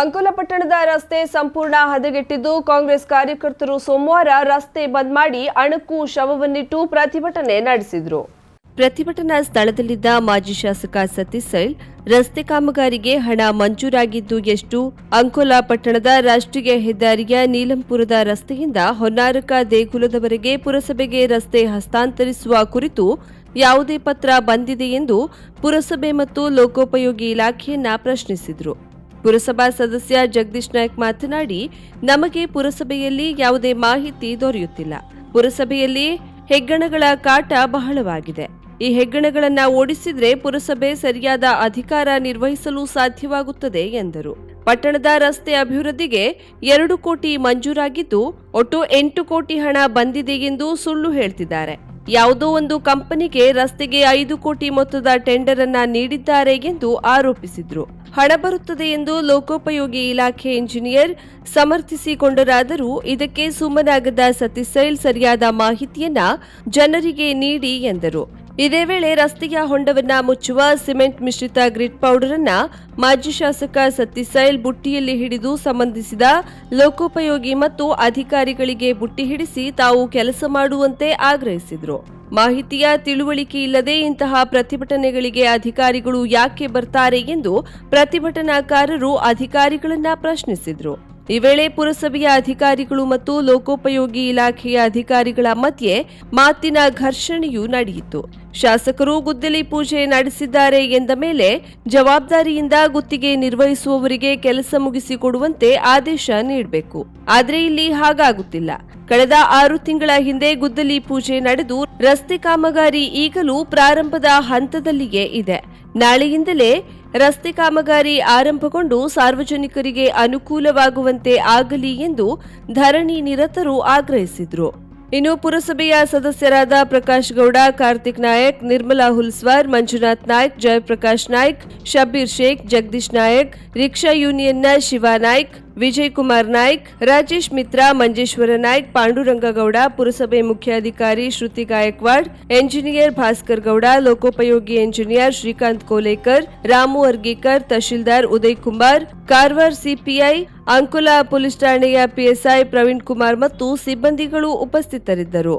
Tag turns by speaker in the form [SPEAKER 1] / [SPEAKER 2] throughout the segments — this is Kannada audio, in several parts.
[SPEAKER 1] ಅಂಕೋಲ ಪಟ್ಟಣದ ರಸ್ತೆ ಸಂಪೂರ್ಣ ಹದಗೆಟ್ಟಿದ್ದು ಕಾಂಗ್ರೆಸ್ ಕಾರ್ಯಕರ್ತರು ಸೋಮವಾರ ರಸ್ತೆ ಬಂದ್ ಮಾಡಿ ಅಣಕು ಶವವನ್ನಿಟ್ಟು ಪ್ರತಿಭಟನೆ ನಡೆಸಿದರು. ಪ್ರತಿಭಟನಾ ಸ್ಥಳದಲ್ಲಿದ್ದ ಮಾಜಿ ಶಾಸಕ ಸತೀಶ್ ಸೈಲ್, ರಸ್ತೆ ಕಾಮಗಾರಿಗೆ ಹಣ ಮಂಜೂರಾಗಿದ್ದು ಎಷ್ಟು? ಅಂಕೋಲ ಪಟ್ಟಣದ ರಾಷ್ಟ್ರೀಯ ಹೆದ್ದಾರಿಯ ನೀಲಂಪುರದ ರಸ್ತೆಯಿಂದ ಹೊನ್ನಾರಕ ದೇಗುಲದವರೆಗೆ ಪುರಸಭೆಗೆ ರಸ್ತೆ ಹಸ್ತಾಂತರಿಸುವ ಕುರಿತು ಯಾವುದೇ ಪತ್ರ ಬಂದಿದೆ ಎಂದು ಪುರಸಭೆ ಮತ್ತು ಲೋಕೋಪಯೋಗಿ ಇಲಾಖೆಯನ್ನ ಪ್ರಶ್ನಿಸಿದರು. ಪುರಸಭಾ ಸದಸ್ಯ ಜಗದೀಶ್ ನಾಯಕ್ ಮಾತನಾಡಿ, ನಮಗೆ ಪುರಸಭೆಯಲ್ಲಿ ಯಾವುದೇ ಮಾಹಿತಿ ದೊರೆಯುತ್ತಿಲ್ಲ. ಪುರಸಭೆಯಲ್ಲಿ ಹೆಗ್ಗಣಗಳ ಕಾಟ ಬಹಳವಾಗಿದೆ. ಈ ಹೆಗ್ಗಣಗಳನ್ನು ಓಡಿಸಿದ್ರೆ ಪುರಸಭೆ ಸರಿಯಾದ ಅಧಿಕಾರ ನಿರ್ವಹಿಸಲು ಸಾಧ್ಯವಾಗುತ್ತದೆ ಎಂದರು. ಪಟ್ಟಣದ ರಸ್ತೆ ಅಭಿವೃದ್ಧಿಗೆ ಎರಡು ಕೋಟಿ ಮಂಜೂರಾಗಿದ್ದು, ಒಟ್ಟು ಎಂಟು ಕೋಟಿ ಹಣ ಬಂದಿದೆ ಎಂದು ಸುಳ್ಳು ಹೇಳ್ತಿದ್ದಾರೆ. ಯಾವುದೋ ಒಂದು ಕಂಪನಿಗೆ ರಸ್ತೆಗೆ ಐದು ಕೋಟಿ ಮೊತ್ತದ ಟೆಂಡರ್ ಅನ್ನ ನೀಡಿದ್ದಾರೆ ಎಂದು ಆರೋಪಿಸಿದ್ರು. ಹಣ ಬರುತ್ತದೆ ಎಂದು ಲೋಕೋಪಯೋಗಿ ಇಲಾಖೆ ಇಂಜಿನಿಯರ್ ಸಮರ್ಥಿಸಿಕೊಂಡರಾದರೂ ಇದಕ್ಕೆ ಸುಮ್ಮನಾಗದ ಸತೀಸೈಲ್ ಸೈಲ್ ಸರಿಯಾದ ಮಾಹಿತಿಯನ್ನ ಜನರಿಗೆ ನೀಡಿ ಎಂದರು. ಇದೇ ವೇಳೆ ರಸ್ತೆಯ ಹೊಂಡವನ್ನ ಮುಚ್ಚುವ ಸಿಮೆಂಟ್ ಮಿಶ್ರಿತ ಗ್ರಿಡ್ ಪೌಡರ್ ಅನ್ನ ಮಾಜಿ ಶಾಸಕ ಸತ್ಯಸೈಲ್ ಸೈಲ್ ಬುಟ್ಟಿಯಲ್ಲಿ ಹಿಡಿದು ಸಂಬಂಧಿಸಿದ ಲೋಕೋಪಯೋಗಿ ಮತ್ತು ಅಧಿಕಾರಿಗಳಿಗೆ ಬುಟ್ಟಿ ಹಿಡಿಸಿ ತಾವು ಕೆಲಸ ಮಾಡುವಂತೆ ಆಗ್ರಹಿಸಿದರು. ಮಾಹಿತಿಯ ತಿಳುವಳಿಕೆ ಇಲ್ಲದೆ ಇಂತಹ ಪ್ರತಿಭಟನೆಗಳಿಗೆ ಅಧಿಕಾರಿಗಳು ಯಾಕೆ ಬರ್ತಾರೆ ಎಂದು ಪ್ರತಿಭಟನಾಕಾರರು ಅಧಿಕಾರಿಗಳನ್ನ ಪ್ರಶ್ನಿಸಿದ್ರು. ಈ ವೇಳೆ ಪುರಸಭೆಯ ಅಧಿಕಾರಿಗಳು ಮತ್ತು ಲೋಕೋಪಯೋಗಿ ಇಲಾಖೆಯ ಅಧಿಕಾರಿಗಳ ಮಧ್ಯೆ ಮಾತಿನ ಘರ್ಷಣೆಯೂ ನಡೆಯಿತು. ಶಾಸಕರು ಗುದ್ದಲಿ ಪೂಜೆ ನಡೆಸಿದ್ದಾರೆ ಎಂದ ಮೇಲೆ ಜವಾಬ್ದಾರಿಯಿಂದ ಗುತ್ತಿಗೆ ನಿರ್ವಹಿಸುವವರಿಗೆ ಕೆಲಸ ಮುಗಿಸಿಕೊಡುವಂತೆ ಆದೇಶ ನೀಡಬೇಕು. ಆದರೆ ಇಲ್ಲಿ ಹಾಗಾಗುತ್ತಿಲ್ಲ. ಕಳೆದ ಆರು ತಿಂಗಳ ಹಿಂದೆ ಗುದ್ದಲಿ ಪೂಜೆ ನಡೆದು ರಸ್ತೆ ಕಾಮಗಾರಿ ಈಗಲೂ ಪ್ರಾರಂಭದ ಹಂತದಲ್ಲಿಯೇ ಇದೆ. ನಾಳೆಯಿಂದಲೇ ರಸ್ತೆ ಕಾಮಗಾರಿ ಆರಂಭಗೊಂಡು ಸಾರ್ವಜನಿಕರಿಗೆ ಅನುಕೂಲವಾಗುವಂತೆ ಆಗಲಿ ಎಂದು ಧರಣಿ ನಿರತರು ಆಗ್ರಹಿಸಿದರು. ಇನ್ನು ಪುರಸಭೆಯ ಸದಸ್ಯರಾದ ಪ್ರಕಾಶ್ ಗೌಡ, ಕಾರ್ತಿಕ್ ನಾಯಕ್, ನಿರ್ಮಲಾ ಹುಲ್ಸ್ವಾರ್, ಮಂಜುನಾಥ್ ನಾಯ್ಕ್, ಜಯಪ್ರಕಾಶ್ ನಾಯ್ಕ್ ಶಬೀರ್ ಶೇಖ್, ಜಗದೀಶ್ ನಾಯಕ್, ರಿಕ್ಷಾ ಯೂನಿಯನ್ನ ಶಿವಾ ನಾಯ್ಕ್ ವಿಜಯ್ ಕುಮಾರ್ ನಾಯ್ಕ್, ರಾಜೇಶ್ ಮಿತ್ರ, ಮಂಜೇಶ್ವರ ನಾಯ್ಕ್, ಪಾಂಡುರಂಗಗೌಡ, ಪುರಸಭೆ ಮುಖ್ಯಾಧಿಕಾರಿ ಶ್ರುತಿ ಗಾಯಕ್ವಾಡ್, ಎಂಜಿನಿಯರ್ ಭಾಸ್ಕರ್ ಗೌಡ, ಲೋಕೋಪಯೋಗಿ engineer Srikanth Kolekar, Ramu Argikar tahsildar Uday Kumar, Karwar CPI, Ankola police ಠಾಣೆಯ ಪಿಎಸ್ಐ ಪ್ರವೀಣ್ ಕುಮಾರ್ ಮತ್ತು ಸಿಬ್ಬಂದಿಗಳು ಉಪಸ್ಥಿತರಿದ್ದರು.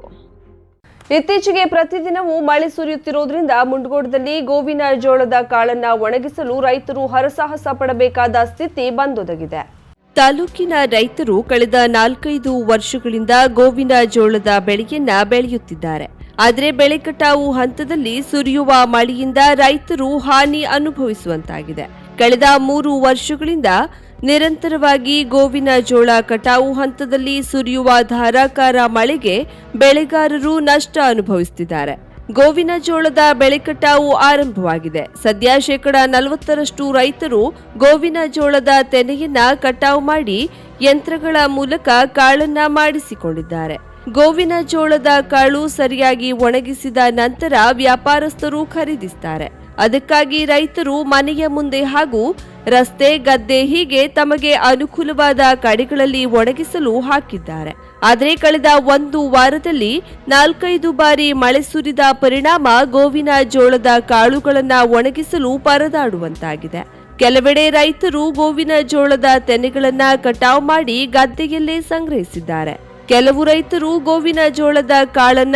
[SPEAKER 1] ಇತ್ತೀಚೆಗೆ ಪ್ರತಿದಿನವೂ ಮಳೆ ಸುರಿಯುತ್ತಿರುವುದರಿಂದ ಮುಂಡಗೋಡದಲ್ಲಿ ಗೋವಿನ ಜೋಳದ ಕಾಳನ್ನ ಒಣಗಿಸಲು ರೈತರು ಹರಸಾಹಸ ಪಡಬೇಕಾದ ಸ್ಥಿತಿ ಬಂದೊದಗಿದೆ. ತಾಲೂಕಿನ ರೈತರು ಕಳೆದ ನಾಲ್ಕೈದು ವರ್ಷಗಳಿಂದ ಗೋವಿನ ಜೋಳದ ಬೆಳೆಯನ್ನ ಬೆಳೆಯುತ್ತಿದ್ದಾರೆ. ಆದರೆ ಬೆಳೆ ಕಟಾವು ಹಂತದಲ್ಲಿ ಸುರಿಯುವ ಮಳೆಯಿಂದ ರೈತರು ಹಾನಿ ಅನುಭವಿಸುವಂತಾಗಿದೆ. ಕಳೆದ ಮೂರು ವರ್ಷಗಳಿಂದ ನಿರಂತರವಾಗಿ ಗೋವಿನ ಜೋಳ ಕಟಾವು ಹಂತದಲ್ಲಿ ಸುರಿಯುವ ಧಾರಾಕಾರ ಮಳೆಗೆ ಬೆಳೆಗಾರರು ನಷ್ಟ ಅನುಭವಿಸುತ್ತಿದ್ದಾರೆ. ಗೋವಿನ ಜೋಳದ ಬೆಳೆ ಕಟಾವು ಆರಂಭವಾಗಿದೆ. ಸದ್ಯ ಶೇಕಡ ನಲವತ್ತರಷ್ಟು ರೈತರು ಗೋವಿನ ಜೋಳದ ತೆನೆಯನ್ನ ಕಟಾವು ಮಾಡಿ ಯಂತ್ರಗಳ ಮೂಲಕ ಕಾಳನ್ನ ಮಾಡಿಸಿಕೊಂಡಿದ್ದಾರೆ. ಗೋವಿನ ಜೋಳದ ಕಾಳು ಸರಿಯಾಗಿ ಒಣಗಿಸಿದ ನಂತರ ವ್ಯಾಪಾರಸ್ಥರು ಖರೀದಿಸುತ್ತಾರೆ ಅದಕ್ಕಾಗಿ ರೈತರು ಮನೆಯ ಮುಂದೆ ಹಾಗೂ ರಸ್ತೆ ಗದ್ದೆ ಹೀಗೆ ತಮಗೆ ಅನುಕೂಲವಾದ ಕಡೆಗಳಲ್ಲಿ ಒಣಗಿಸಲು ಹಾಕಿದ್ದಾರೆ. ಆದರೆ ಕಳೆದ ಒಂದು ವಾರದಲ್ಲಿ ನಾಲ್ಕೈದು ಬಾರಿ ಮಳೆ ಸುರಿದ ಪರಿಣಾಮ ಗೋವಿನ ಜೋಳದ ಕಾಳುಗಳನ್ನು ಒಣಗಿಸಲು ಪರದಾಡುವಂತಾಗಿದೆ. ಕೆಲವೆಡೆ ರೈತರು ಗೋವಿನ ಜೋಳದ ತೆನೆಗಳನ್ನ ಕಟಾವು ಮಾಡಿ ಗದ್ದೆಯಲ್ಲೇ ಸಂಗ್ರಹಿಸಿದ್ದಾರೆ. ಕೆಲವು ರೈತರು ಗೋವಿನ ಜೋಳದ ಕಾಳನ್ನ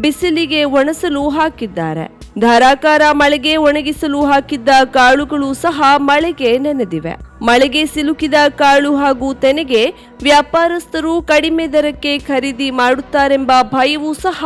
[SPEAKER 1] ಬಿಸಿಲಿಗೆ ಒಣಸಲು ಹಾಕಿದ್ದಾರೆ. ಧಾರಾಕಾರ ಮಳೆಗೆ ಒಣಗಿಸಲು ಹಾಕಿದ್ದ ಕಾಳುಗಳು ಸಹ ಮಳೆಗೆ ನೆನೆದಿವೆ. ಮಳೆಗೆ ಸಿಲುಕಿದ ಕಾಳು ಹಾಗೂ ತೆನೆಗೆ ವ್ಯಾಪಾರಸ್ಥರು ಕಡಿಮೆ ದರಕ್ಕೆ ಖರೀದಿ ಮಾಡುತ್ತಾರೆಂಬ ಭಯವೂ ಸಹ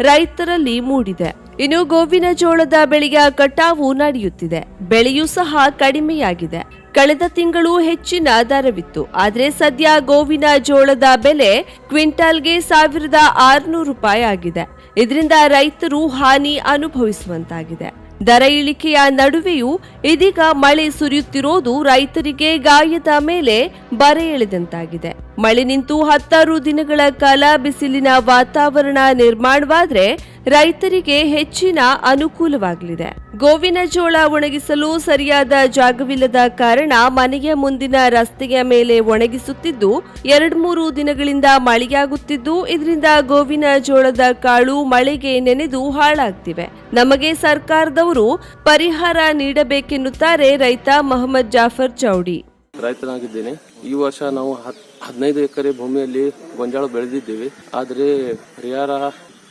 [SPEAKER 1] ರೈತರಲ್ಲಿ ಮೂಡಿದೆ. ಇನ್ನು ಗೋವಿನ ಜೋಳದ ಬೆಳೆಯ ಕಟಾವು ನಡೆಯುತ್ತಿದೆ. ಬೆಳೆಯೂ ಸಹ ಕಡಿಮೆಯಾಗಿದೆ. ಕಳೆದ ತಿಂಗಳು ಹೆಚ್ಚಿನ ದರವಿತ್ತು. ಆದರೆ ಸದ್ಯ ಗೋವಿನ ಜೋಳದ ಬೆಲೆ ಕ್ವಿಂಟಾಲ್ಗೆ ಸಾವಿರದ ಆರುನೂರು ರೂಪಾಯಿ ಆಗಿದೆ. ಇದರಿಂದ ರೈತರು ಹಾನಿ ಅನುಭವಿಸುವಂತಾಗಿದೆ. ದರ ಇಳಿಕೆಯ ನಡುವೆಯೂ ಇದೀಗ ಮಳೆ ಸುರಿಯುತ್ತಿರೋದು ರೈತರಿಗೆ ಗಾಯದ ಮೇಲೆ ಬರೆ ಎಳೆದಂತಾಗಿದೆ. ಮಳೆ ನಿಂತು ಹತ್ತಾರು ದಿನಗಳ ಕಾಲ ಬಿಸಿಲಿನ ವಾತಾವರಣ ನಿರ್ಮಾಣವಾದ್ರೆ ರೈತರಿಗೆ ಹೆಚ್ಚಿನ ಅನುಕೂಲವಾಗಲಿದೆ. ಗೋವಿನ ಜೋಳ ಒಣಗಿಸಲು ಸರಿಯಾದ ಜಾಗವಿಲ್ಲದ ಕಾರಣ ಮನೆಯ ಮುಂದಿನ ರಸ್ತೆಯ ಮೇಲೆ ಒಣಗಿಸುತ್ತಿದ್ದು, ಎರಡು ಮೂರು ದಿನಗಳಿಂದ ಮಳೆಯಾಗುತ್ತಿದ್ದು, ಇದರಿಂದ ಗೋವಿನ ಜೋಳದ ಕಾಳು ಮಳೆಗೆ ನೆನೆದು ಹಾಳಾಗ್ತಿವೆ. ನಮಗೆ ಸರ್ಕಾರದವರು ಪರಿಹಾರ ನೀಡಬೇಕೆನ್ನುತ್ತಾರೆ ರೈತ ಮೊಹಮ್ಮದ್ ಜಾಫರ್ ಚೌಡಿ.
[SPEAKER 2] ರೈತನಾಗಿದ್ದೇನೆ. ಈ ವರ್ಷ ನಾವು ಹದಿನೈದು ಎಕರೆ ಭೂಮಿಯಲ್ಲಿ ಗೊಂಜಾಳ ಬೆಳೆದಿದ್ದೇವೆ. ಆದರೆ ಪರಿಹಾರ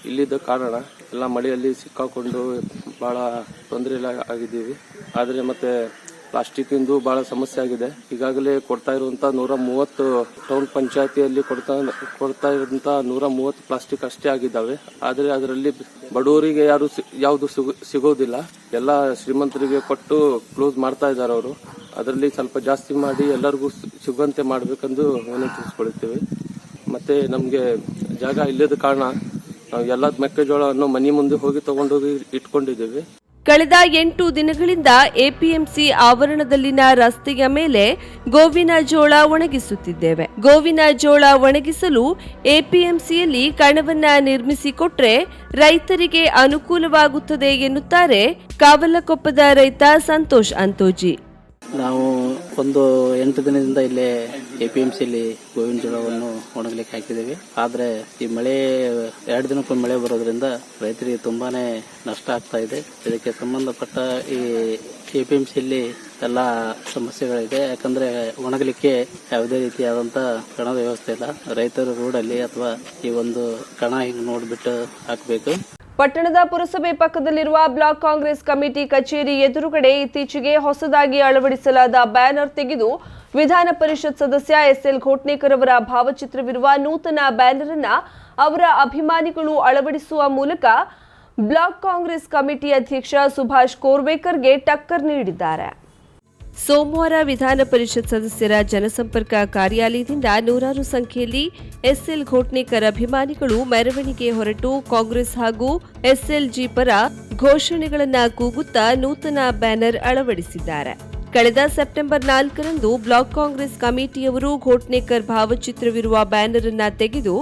[SPEAKER 2] ಇಲ್ಲಿದ್ದ ಕಾರಣ ಎಲ್ಲ ಮಳೆಯಲ್ಲಿ ಸಿಕ್ಕಾಕೊಂಡು ಭಾಳ ತೊಂದರೆ ಆಗಿದ್ದೀವಿ. ಆದರೆ ಮತ್ತೆ ಪ್ಲಾಸ್ಟಿಕ್ ಭಾಳ ಸಮಸ್ಯೆ ಆಗಿದೆ. ಈಗಾಗಲೇ ಕೊಡ್ತಾ ಇರುವಂತ ನೂರ ಮೂವತ್ತು ಟೌನ್ ಪಂಚಾಯತಿಯಲ್ಲಿ ಕೊಡ್ತಾ ಕೊಡ್ತಾ ಇರುವಂತ ನೂರ ಮೂವತ್ತು ಪ್ಲಾಸ್ಟಿಕ್ ಅಷ್ಟೇ ಆಗಿದ್ದಾವೆ. ಆದರೆ ಅದರಲ್ಲಿ ಬಡವರಿಗೆ ಯಾರು ಯಾವುದು ಸಿಗು- ಸಿಗೋದಿಲ್ಲ. ಎಲ್ಲ ಶ್ರೀಮಂತರಿಗೆ ಕೊಟ್ಟು ಕ್ಲೋಸ್ ಮಾಡ್ತಾ ಇದ್ದಾರೆ ಅವರು. ಅದರಲ್ಲಿ ಸ್ವಲ್ಪ ಜಾಸ್ತಿ ಮಾಡಿ ಎಲ್ಲರಿಗೂ ಸಿಗುವಂತೆ ಮಾಡಬೇಕೆಂದು ವಿನಂತಿಸಿಕೊಳ್ಳುತ್ತೇವೆ ಮತ್ತೆ ನಮಗೆ ಜಾಗ ಇಲ್ಲದ ಕಾರಣ ನಾವು ಎಲ್ಲ ಮೆಕ್ಕೆಜೋಳವನ್ನು ಮನೆ ಮುಂದೆ ಹೋಗಿ ತಗೊಂಡೋಗಿ ಇಟ್ಕೊಂಡಿದ್ದೇವೆ.
[SPEAKER 1] ಕಳೆದ ಎಂಟು ದಿನಗಳಿಂದ ಎಪಿಎಂಸಿ ಆವರಣದಲ್ಲಿನ ರಸ್ತೆಯ ಮೇಲೆ ಗೋವಿನ ಜೋಳ ಒಣಗಿಸುತ್ತಿದ್ದೇವೆ. ಗೋವಿನ ಜೋಳ ಒಣಗಿಸಲು ಎಪಿಎಂಸಿಯಲ್ಲಿ ಕಣವನ್ನ ನಿರ್ಮಿಸಿಕೊಟ್ರೆ ರೈತರಿಗೆ ಅನುಕೂಲವಾಗುತ್ತದೆ ಎನ್ನುತ್ತಾರೆ ಕಾವಲಕೊಪ್ಪದ ರೈತ ಸಂತೋಷ್ ಅಂತೋಜಿ.
[SPEAKER 3] ನಾವು ಒಂದು ಎಂಟು ದಿನದಿಂದ ಇಲ್ಲಿ ಎ ಪಿ ಎಂ ಸಿಲಿ ಗೋವಿನ ಜೋಳವನ್ನು ಒಣಗಲಿಕ್ಕೆ ಹಾಕಿದ್ದೀವಿ. ಆದರೆ ಈ ಮಳೆ, ಎರಡು ದಿನಕ್ಕೊಂದು ಮಳೆ ಬರೋದ್ರಿಂದ ರೈತರಿಗೆ ತುಂಬಾನೇ ನಷ್ಟ ಆಗ್ತಾ ಇದೆ. ಇದಕ್ಕೆ ಸಂಬಂಧಪಟ್ಟ ಈ ಎ ಪಿ ಎಲ್ಲ ಸಮಸ್ಯೆಗಳಿದೆ. ಯಾಕಂದ್ರೆ ಒಣಗಲಿಕ್ಕೆ ಯಾವುದೇ ರೀತಿಯಾದಂತ ಕಣದ ವ್ಯವಸ್ಥೆ ಇಲ್ಲ. ರೈತರು ರೋಡಲ್ಲಿ ಅಥವಾ ಈ ಒಂದು ಕಣ ಹಿಂಗೆ ನೋಡ್ಬಿಟ್ಟು ಹಾಕಬೇಕು.
[SPEAKER 1] ಪಟ್ಟಣದ ಪುರಸಭೆ ಪಕ್ಕದಲ್ಲಿರುವ ಬ್ಲಾಕ್ ಕಾಂಗ್ರೆಸ್ ಕಮಿಟಿ ಕಚೇರಿ ಎದುರುಗಡೆ ಇತ್ತೀಚೆಗೆ ಹೊಸದಾಗಿ ಅಳವಡಿಸಲಾದ ಬ್ಯಾನರ್ ತೆಗೆದು ವಿಧಾನ ಪರಿಷತ್ ಸದಸ್ಯ ಎಸ್ಎಲ್ ಘೋಟ್ನೇಕರ್ ಅವರ ಭಾವಚಿತ್ರವಿರುವ ನೂತನ ಬ್ಯಾನರ್ ಅನ್ನ ಅವರ ಅಭಿಮಾನಿಗಳು ಅಳವಡಿಸುವ ಮೂಲಕ ಬ್ಲಾಕ್ ಕಾಂಗ್ರೆಸ್ ಕಮಿಟಿ ಅಧ್ಯಕ್ಷ ಸುಭಾಷ್ ಕೋರ್ವೇಕರ್ಗೆ ಟಕ್ಕರ್ ನೀಡಿದ್ದಾರೆ. ಸೋಮವಾರ ವಿಧಾನ ಪರಿಷತ್ ಸದಸ್ಯರ ಜನಸಂಪರ್ಕ ಕಾರ್ಯಾಲಯದಿಂದ ನೂರಾರು ಸಂಖ್ಯೆಯಲ್ಲಿ ಎಸ್ಎಲ್ ಘೋಟ್ನೇಕರ್ ಅಭಿಮಾನಿಗಳು ಮೆರವಣಿಗೆ ಹೊರಟು ಕಾಂಗ್ರೆಸ್ ಹಾಗೂ ಎಸ್ಎಲ್ಜಿ ಪರ ಘೋಷಣೆಗಳನ್ನು ಕೂಗುತ್ತಾ ನೂತನ ಬ್ಯಾನರ್ ಅಳವಡಿಸಿದ್ದಾರೆ. ಕಳೆದ ಸೆಪ್ಟೆಂಬರ್ ನಾಲ್ಕರಂದು ಬ್ಲಾಕ್ ಕಾಂಗ್ರೆಸ್ ಕಮಿಟಿಯವರು ಘೋಟ್ನೇಕರ್ ಭಾವಚಿತ್ರವಿರುವ ಬ್ಯಾನರ್ ಅನ್ನ ತೆಗೆದು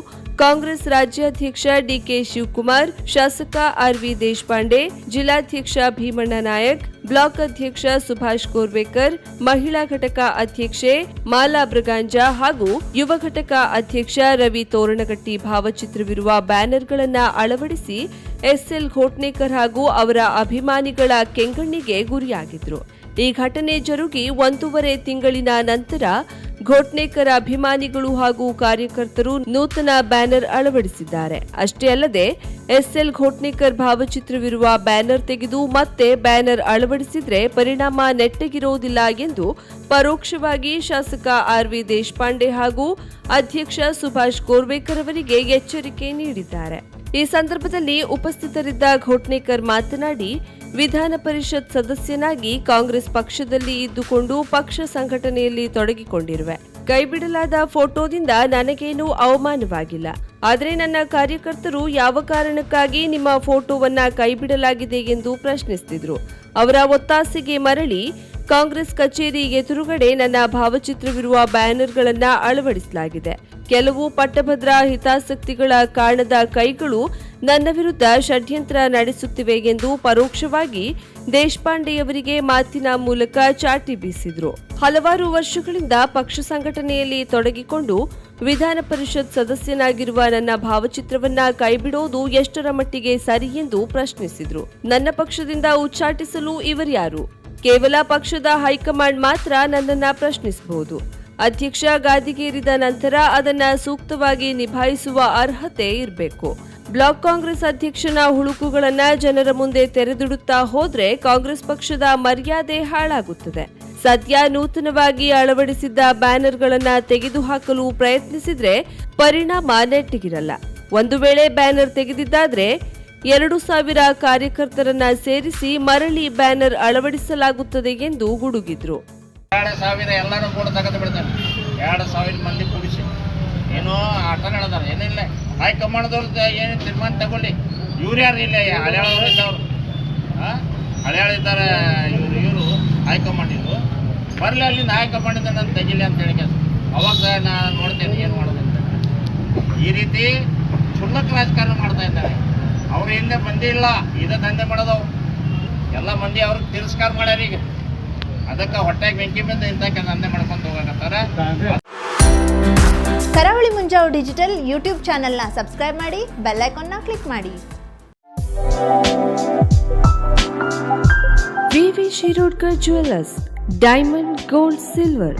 [SPEAKER 1] ಕಾಂಗ್ರೆಸ್ ರಾಜ್ಯಾಧ್ಯಕ್ಷ ಡಿಕೆ ಶಿವಕುಮಾರ್, ಶಾಸಕ ಆರ್ವಿ ದೇಶಪಾಂಡೆ, ಜಿಲ್ಲಾಧ್ಯಕ್ಷ ಭೀಮಣ್ಣ ನಾಯಕ್, ಬ್ಲಾಕ್ ಅಧ್ಯಕ್ಷ ಸುಭಾಷ್ ಕೋರ್ವೇಕರ್, ಮಹಿಳಾ ಘಟಕ ಅಧ್ಯಕ್ಷೆ ಮಾಲಾ ಬ್ರಗಾಂಜಾ ಹಾಗೂ ಯುವ ಘಟಕ ಅಧ್ಯಕ್ಷ ರವಿ ತೋರಣಗಟ್ಟಿ ಭಾವಚಿತ್ರವಿರುವ ಬ್ಯಾನರ್ಗಳನ್ನ ಅಳವಡಿಸಿ ಎಸ್ಎಲ್ ಘೋಟ್ನೇಕರ್ ಹಾಗೂ ಅವರ ಅಭಿಮಾನಿಗಳ ಕೆಂಗಣ್ಣಿಗೆ ಗುರಿಯಾಗಿದ್ರು. ಈ ಘಟನೆ ಜರುಗಿ ಒಂದೂವರೆ ತಿಂಗಳಿನ ನಂತರ ಘೋಟ್ನೇಕರ ಅಭಿಮಾನಿಗಳು ಹಾಗೂ ಕಾರ್ಯಕರ್ತರು ನೂತನ ಬ್ಯಾನರ್ ಅಳವಡಿಸಿದ್ದಾರೆ. ಅಷ್ಟೇ ಅಲ್ಲದೆ, ಎಸ್ಎಲ್ ಘೋಟ್ನೇಕರ್ ಭಾವಚಿತ್ರವಿರುವ ಬ್ಯಾನರ್ ತೆಗೆದು ಮತ್ತೆ ಬ್ಯಾನರ್ ಅಳವಡಿಸಿದ್ರೆ ಪರಿಣಾಮ ನೆಟ್ಟಗಿರೋದಿಲ್ಲ ಎಂದು ಪರೋಕ್ಷವಾಗಿ ಶಾಸಕ ಆರ್ ವಿ ದೇಶಪಾಂಡೆ ಹಾಗೂ ಅಧ್ಯಕ್ಷ ಸುಭಾಷ್ ಕೋರ್ವೇಕರ್ ಅವರಿಗೆ ಎಚ್ಚರಿಕೆ ನೀಡಿದ್ದಾರೆ. ಈ ಸಂದರ್ಭದಲ್ಲಿ ಉಪಸ್ಥಿತರಿದ್ದ ಘೋಟ್ನೇಕರ್ ಮಾತನಾಡಿ, ವಿಧಾನ ಪರಿಷತ್ ಸದಸ್ಯನಾಗಿ ಕಾಂಗ್ರೆಸ್ ಪಕ್ಷದಲ್ಲಿ ಇದ್ದುಕೊಂಡು ಪಕ್ಷ ಸಂಘಟನೆಯಲ್ಲಿ ತೊಡಗಿಕೊಂಡಿರುವೆ. ಕೈಬಿಡಲಾದ ಫೋಟೋದಿಂದ ನನಗೇನೂ ಅವಮಾನವಾಗಿಲ್ಲ. ಆದರೆ ನನ್ನ ಕಾರ್ಯಕರ್ತರು ಯಾವ ಕಾರಣಕ್ಕಾಗಿ ನಿಮ್ಮ ಫೋಟೋವನ್ನ ಕೈಬಿಡಲಾಗಿದೆ ಎಂದು ಪ್ರಶ್ನಿಸಿದ್ರು ಅವರ ಒತ್ತಾಸೆಗೆ ಮರಳಿ ಕಾಂಗ್ರೆಸ್ ಕಚೇರಿ ಎದುರುಗಡೆ ನನ್ನ ಭಾವಚಿತ್ರವಿರುವ ಬ್ಯಾನರ್ಗಳನ್ನು ಅಳವಡಿಸಲಾಗಿದೆ. ಕೆಲವು ಪಟ್ಟಭದ್ರ ಹಿತಾಸಕ್ತಿಗಳ ಕಾರಣದ ಕೈಗಳು ನನ್ನ ವಿರುದ್ಧ ಷಡ್ಯಂತ್ರ ನಡೆಸುತ್ತಿವೆ ಎಂದು ಪರೋಕ್ಷವಾಗಿ ದೇಶಪಾಂಡೆಯವರಿಗೆ ಮಾತಿನ ಮೂಲಕ ಚಾಟಿ ಬೀಸಿದ್ರು. ಹಲವಾರು ವರ್ಷಗಳಿಂದ ಪಕ್ಷ ಸಂಘಟನೆಯಲ್ಲಿ ತೊಡಗಿಕೊಂಡು ವಿಧಾನ ಪರಿಷತ್ ಸದಸ್ಯನಾಗಿರುವ ನನ್ನ ಭಾವಚಿತ್ರವನ್ನ ಕೈಬಿಡೋದು ಎಷ್ಟರ ಮಟ್ಟಿಗೆ ಸರಿ ಎಂದು ಪ್ರಶ್ನಿಸಿದ್ರು. ನನ್ನ ಪಕ್ಷದಿಂದ ಉಚ್ಚಾಟಿಸಲು ಇವರ್ಯಾರು ಕೇವಲ ಪಕ್ಷದ ಹೈಕಮಾಂಡ್ ಮಾತ್ರ ನನ್ನನ್ನ ಪ್ರಶ್ನಿಸಬಹುದು. ಅಧ್ಯಕ್ಷ ಗಾದಿಗೇರಿದ ನಂತರ ಅದನ್ನು ಸೂಕ್ತವಾಗಿ ನಿಭಾಯಿಸುವ ಅರ್ಹತೆ ಇರಬೇಕು. ಬ್ಲಾಕ್ ಕಾಂಗ್ರೆಸ್ ಅಧ್ಯಕ್ಷನ ಹುಳುಕುಗಳನ್ನು ಜನರ ಮುಂದೆ ತೆರೆದಿಡುತ್ತಾ ಹೋದ್ರೆ ಕಾಂಗ್ರೆಸ್ ಪಕ್ಷದ ಮರ್ಯಾದೆ ಹಾಳಾಗುತ್ತದೆ. ಸದ್ಯ ನೂತನವಾಗಿ ಅಳವಡಿಸಿದ್ದ ಬ್ಯಾನರ್ಗಳನ್ನು ತೆಗೆದುಹಾಕಲು ಪ್ರಯತ್ನಿಸಿದ್ರೆ ಪರಿಣಾಮ ನೆಟ್ಟಿಗಿರಲ್ಲ. ಒಂದು ವೇಳೆ ಬ್ಯಾನರ್ ತೆಗೆದಿದ್ದಾದ್ರೆ ಎರಡು ಸಾವಿರ ಕಾರ್ಯಕರ್ತರನ್ನ ಸೇರಿಸಿ ಮರಳಿ ಬ್ಯಾನರ್ ಅಳವಡಿಸಲಾಗುತ್ತದೆ ಎಂದು ಗುಡುಗಿದ್ರು.
[SPEAKER 4] ಎರಡು ಸಾವಿರ ಎಲ್ಲರೂ ಕೂಡ ತೆಗೆದು ಬಿಡ್ತಾರೆ. ಎರಡು ಸಾವಿರ ಮಂದಿ ಕೂಡಿಸಿ. ಏನೋ ಆಟ ನಡೆದಾರೆ, ಏನಿಲ್ಲ. ಹೈಕಮಾಂಡ್ದವ್ರದ್ದು ಏನು ತೀರ್ಮಾನ ತಗೊಳ್ಳಿ ಇವ್ರು ಯಾರು ಇಲ್ಲ? ಹಳೆಯಾಳವ್ರು ಇದ್ದವ್ರು. ಹಾಂ ಹಳೆಯಾಳಿದ್ದಾರೆ ಇವರು ಇವರು ಹೈಕಮಾಂಡ್ ಇದ್ರು ಬರಲಿ ಅಲ್ಲಿ ಹೈಕಮಾಂಡಿಂದ ನಾನು ತೆಗಿಲಿ ಅಂತ ಹೇಳಿ ಅವಾಗ ನಾನು ನೋಡ್ತೇನೆ ಏನು ಮಾಡೋದು ಈ ರೀತಿ ಕ್ಷುಲ್ಲಕ ರಾಜಕಾರಣ ಮಾಡ್ತಾ ಇದ್ದಾರೆ. ಅವ್ರ ಹಿಂದೆ ಮಂದಿ ಇಲ್ಲ, ಇದೇ ದಂಧೆ ಮಾಡೋದವು ಎಲ್ಲ ಮಂದಿ ಅವ್ರಿಗೆ ತಿರಸ್ಕಾರ ಮಾಡ್ಯಾರ ಈಗ. ಅದಕ್ಕೆ ಹೊಟ್ಟೆಗೆ ಬೆಂಕಿ ಬಂದ ಇಂಥ ದಂಧೆ ಮಾಡ್ಕೊಂಡು ಹೋಗಕತ್ತಾರ?
[SPEAKER 5] ಕರಾವಳಿ ಮುಂಜಾವ್ ಡಿಜಿಟಲ್ ಯೂಟ್ಯೂಬ್ ಚಾನೆಲ್ನ ಸಬ್ಸ್ಕ್ರೈಬ್ ಮಾಡಿ ಬೆಲ್ ಐಕಾನ್ನ ಕ್ಲಿಕ್ ಮಾಡಿ.
[SPEAKER 1] V V Shirodkar jewellers diamond gold silver.